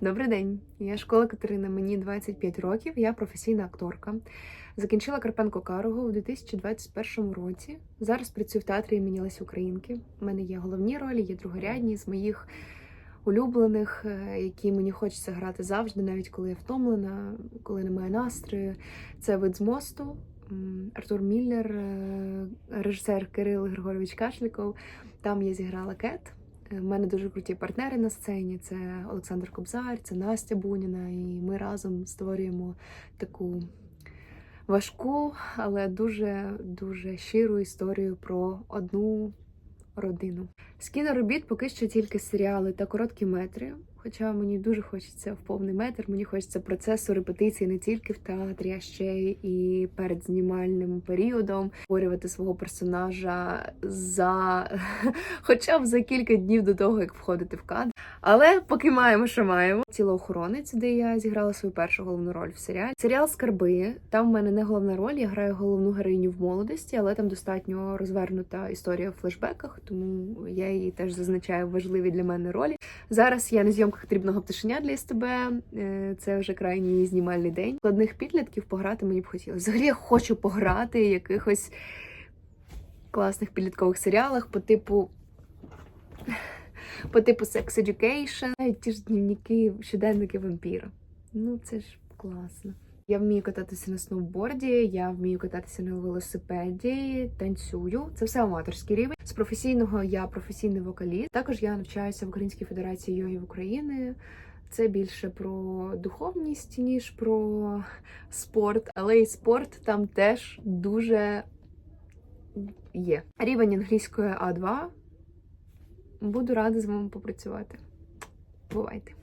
Добрий день, я школа Катерина, мені 25 років, я професійна акторка. Закінчила Карпенко Карого у 2021 році. Зараз працюю в театрі імені Лесі Українки. У мене є головні ролі, є другорядні з моїх улюблених, е, які мені хочеться грати завжди, навіть коли я втомлена, коли немає настрою. Це вид з мосту. Артур Міллер, е, режисер Кирил Григорович Кашліков. Там я зіграла Кет. У мене дуже круті партнери на сцені. Це Олександр Кобзар, це Настя Буніна, і ми разом створюємо таку важку, але дуже дуже щиру історію про одну родину. З кіноробіт поки що тільки серіали та короткі метри. Хоча мені дуже хочеться в повний метр, мені хочеться процесу репетиції не тільки в театрі, а ще і перед знімальним періодом створювати свого персонажа за хоча б за кілька днів до того, як входити в кадр. Але поки маємо, що маємо. Тілоохоронець, де я зіграла свою першу головну роль в серіалі. Серіал Скарби. Там в мене не головна роль, я граю головну героїню в молодості, але там достатньо розвернута історія в флешбеках, тому я її теж зазначаю важливі для мене ролі. Зараз я на зйомках дрібного пташеня для СТБ. Е, Це вже крайній знімальний день. Складних підлітків пограти мені б хотілося. Взагалі я хочу пограти якихось класних підліткових серіалах по типу. По типу Sex Education, ті ж дневники, щоденники вампіра. Ну це ж класно. Я вмію кататися на сноуборді, я вмію кататися на велосипеді, танцюю. Це все аматорський рівень. З професійного я професійний вокаліст. Також я навчаюся в Українській Федерації йоги України. Це більше про духовність, ніж про спорт, але і спорт там теж дуже є. Рівень англійської А2. Буду рада з вами попрацювати. Бувайте!